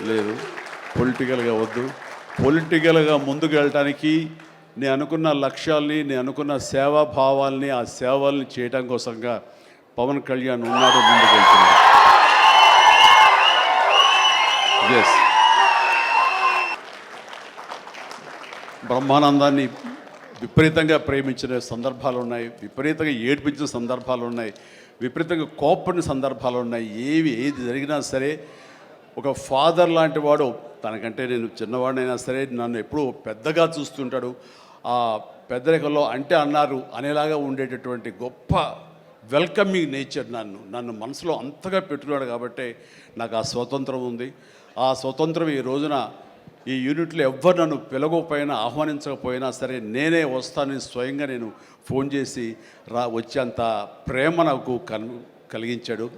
లేదు. పొలిటికల్గా వద్దు. పొలిటికల్గా ముందుకు వెళ్ళటానికి నేను అనుకున్న లక్ష్యాల్ని నేను అనుకున్న సేవా భావాల్ని ఆ సేవల్ని చేయడం కోసంగా పవన్ కళ్యాణ్ ఉన్నాడు ముందుకు వెళ్తున్నాడు. ఎస్ బ్రహ్మానందాన్ని విపరీతంగా ప్రేమించిన సందర్భాలు ఉన్నాయి. విపరీతంగా ఏడ్పించిన సందర్భాలు ఉన్నాయి. విపరీతంగా కోపడిన సందర్భాలు ఉన్నాయి. ఏవి ఏది జరిగినా సరే ఒక ఫాదర్ లాంటి వాడు తనకంటే నేను చిన్నవాడినైనా సరే నన్ను ఎప్పుడూ పెద్దగా చూస్తుంటాడు. ఆ పెద్దరికంలో అంటే అన్నారు అనేలాగా ఉండేటటువంటి గొప్ప వెల్కమింగ్ నేచర్ నన్ను నన్ను మనసులో అంతగా పెట్టుకున్నాడు కాబట్టి నాకు ఆ స్వతంత్రం ఉంది. ఆ స్వతంత్రం ఈ రోజున ఈ యూనిట్లో ఎవ్వరు నన్ను పిలవకపోయినా ఆహ్వానించకపోయినా సరే నేనే వస్తానని స్వయంగా నేను ఫోన్ చేసి రా వచ్చేంత ప్రేమ నాకు కన్ కలిగించాడు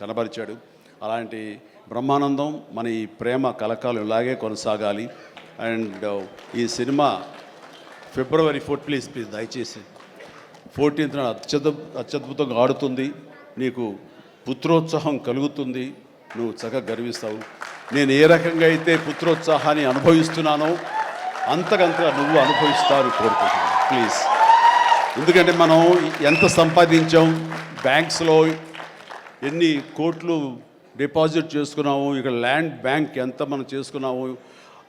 కనబరిచాడు. అలాంటి బ్రహ్మానందం మన ఈ ప్రేమ కలకాలం ఇలాగే కొనసాగాలి. అండ్ uh, ఈ cinema February fourth please please దయచేసి. ఫోర్టీన్త్ నాడు అత్యద్భు అత్యద్భుతంగా ఆడుతుంది. నీకు పుత్రోత్సాహం కలుగుతుంది. నువ్వు చక్కగా గర్విస్తావు. నేను ఏ రకంగా అయితే పుత్రోత్సాహాన్ని అనుభవిస్తున్నానో అంతకంతగా నువ్వు అనుభవిస్తావు కోరుకుంటున్నాను. ప్లీజ్. ఎందుకంటే మనం ఎంత సంపాదించాం బ్యాంక్స్లో ఎన్ని కోట్లు డిపాజిట్ చేసుకున్నాము ఇక ల్యాండ్ బ్యాంక్ ఎంత మనం చేసుకున్నాము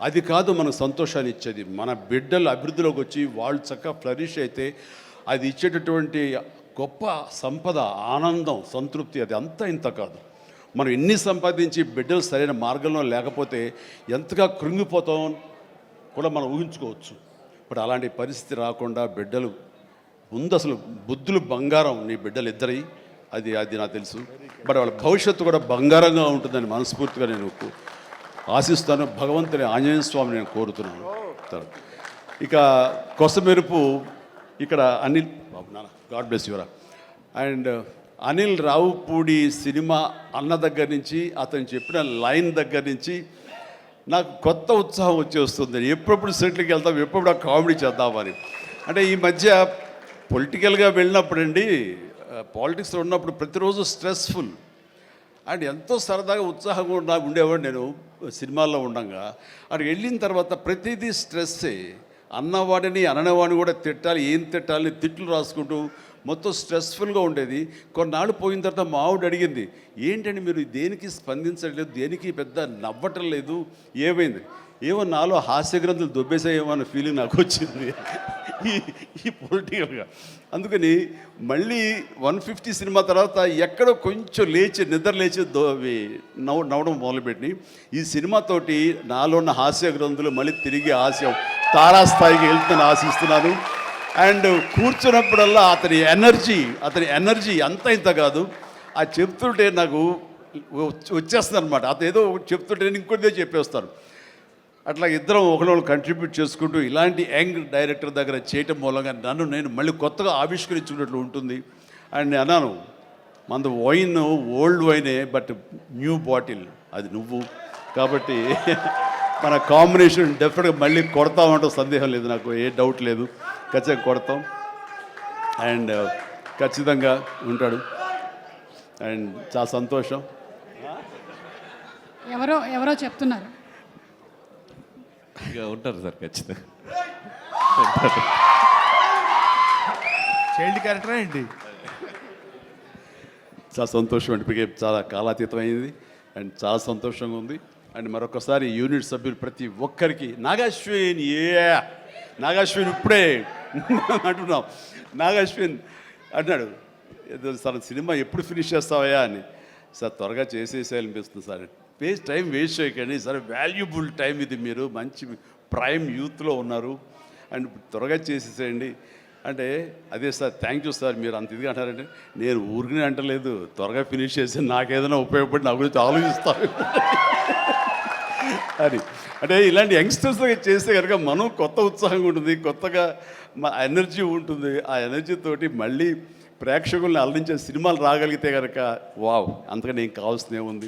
అది కాదు మనకు సంతోషాన్ని ఇచ్చేది. మన బిడ్డలు అభివృద్ధిలోకి వచ్చి వాళ్ళు చక్కగా ఫ్లరిష్ అయితే అది ఇచ్చేటటువంటి గొప్ప సంపద ఆనందం సంతృప్తి అది అంతా ఇంత కాదు. మనం ఎన్ని సంపాదించి బిడ్డలు సరైన మార్గంలో లేకపోతే ఎంతగా కృంగిపోతాం కూడా మనం ఊహించుకోవచ్చు. ఇప్పుడు అలాంటి పరిస్థితి రాకుండా బిడ్డలు ముందు అసలు బుద్ధులు బంగారం నీ బిడ్డలు ఇద్దరి అది అది నాకు తెలుసు. బట్ వాళ్ళ భవిష్యత్తు కూడా బంగారంగా ఉంటుందని మనస్ఫూర్తిగా నేను ఆశిస్తాను. భగవంతుని ఆంజనేయ స్వామి నేను కోరుతున్నాను. తర్వాత ఇక కొసమెరుపు ఇక్కడ అనిల్ బాబు నాన్న గాడ్ బ్లెస్ యువరా అండ్ అనిల్ రావుపూడి సినిమా అన్న దగ్గర నుంచి అతను చెప్పిన లైన్ దగ్గర నుంచి నాకు కొత్త ఉత్సాహం వచ్చేస్తుంది ఎప్పుడప్పుడు సెట్లకి వెళ్తాం ఎప్పుడు ఆ కామెడీ చేద్దామని. అంటే ఈ మధ్య పొలిటికల్గా వెళ్ళినప్పుడండి పాలిటిక్స్లో ఉన్నప్పుడు ప్రతిరోజు స్ట్రెస్ఫుల్. అండ్ ఎంతో సరదాగా ఉత్సాహంగా ఉండా ఉండేవాడు నేను సినిమాల్లో ఉండంగా. అక్కడ వెళ్ళిన తర్వాత ప్రతిదీ స్ట్రెస్సే. అన్నవాడిని అననవాడిని కూడా తిట్టాలి ఏం తిట్టాలి తిట్లు రాసుకుంటూ మొత్తం స్ట్రెస్ఫుల్గా ఉండేది. కొన్నాళ్ళు పోయిన తర్వాత మా ఆవిడ అడిగింది ఏంటండి మీరు దేనికి స్పందించట్లేదు? దేనికి పెద్ద నవ్వటం లేదు? ఏమైంది? ఏమో నాలో హాస్య గ్రంథులు దొబ్బేసాయేమో అన్న ఫీలింగ్ నాకు వచ్చింది. ఈ ఈ పొలిటికల్గా అందుకని మళ్ళీ వన్ ఫిఫ్టీ సినిమా తర్వాత ఎక్కడో కొంచెం లేచి నిద్ర లేచి దో అవి నవ్వు నవ్వడం మొదలుపెట్టి ఈ సినిమాతోటి నాలో ఉన్న హాస్య గ్రంథులు మళ్ళీ తిరిగి హాస్యం తారాస్థాయికి వెళ్తుందని ఆశిస్తున్నాను. అండ్ కూర్చున్నప్పుడల్లా అతని ఎనర్జీ అతని ఎనర్జీ అంత ఇంత కాదు. ఆ చెప్తుంటే నాకు వచ్చేస్తుంది అనమాట అతను ఏదో చెప్తుంటే నేను ఇంకోటిదే చెప్పేస్తాను. అట్లా ఇద్దరం ఒకరినొకరు కంట్రిబ్యూట్ చేసుకుంటూ ఇలాంటి యంగ్ డైరెక్టర్ దగ్గర చేయటం మూలంగా నన్ను నేను మళ్ళీ కొత్తగా ఆవిష్కరించుకున్నట్లు ఉంటుంది. అండ్ నేను అన్నాను మంద వైన్ ఓల్డ్ వైనే బట్ న్యూ బాటిల్ అది నువ్వు. కాబట్టి మన కాంబినేషన్ డెఫినెట్గా మళ్ళీ కొడతామంటే సందేహం లేదు నాకు ఏ డౌట్ లేదు. ఖచ్చితంగా కొడతాం. అండ్ uh, ఖచ్చితంగా ఉంటాడు. అండ్ చాలా సంతోషం. ఎవరో ఎవరో చెప్తున్నారు. ఉంటారు సార్ ఖచ్చితంగా. చైల్డ్ క్యారెక్టర్ ఏంటి? చాలా సంతోషం అనిపించే చాలా కాలాతీతమైంది అండ్ చాలా సంతోషంగా ఉంది. అండ్ మరొకసారి యూనిట్ సభ్యులు ప్రతి ఒక్కరికి నాగాశ్విన్ ఏ నాగాశ్విన్ ఇప్పుడే అంటున్నాం. నాగాశ్విన్ అన్నాడు ఏదో సార్ సినిమా ఎప్పుడు ఫినిష్ చేస్తావయ్యా? అని. సార్ త్వరగా చేసేసేయాలనిపిస్తుంది సార్. వేస్ట్ టైం వేస్ట్ చేయకండి. సరే వాల్యుబుల్ టైం ఇది మీరు. మంచి ప్రైమ్ యూత్లో ఉన్నారు. అండ్ త్వరగా చేసేసేయండి. అంటే అదే సార్ థ్యాంక్ యూ సార్. మీరు అంత ఇదిగా అంటారంటే నేను ఊరికనే అంటలేదు. త్వరగా ఫినిష్ చేసి నాకేదైనా ఉపయోగపడి నా గురించి ఆలోచిస్తాను అని. అంటే ఇలాంటి యంగ్స్టర్స్ చేస్తే కనుక మనం కొత్త ఉత్సాహంగా ఉంటుంది కొత్తగా మా ఎనర్జీ ఉంటుంది. ఆ ఎనర్జీతోటి మళ్ళీ ప్రేక్షకుల్ని అలరించే సినిమాలు రాగలిగితే కనుక వావ్ అంతగా నేను కావాల్సినే ఉంది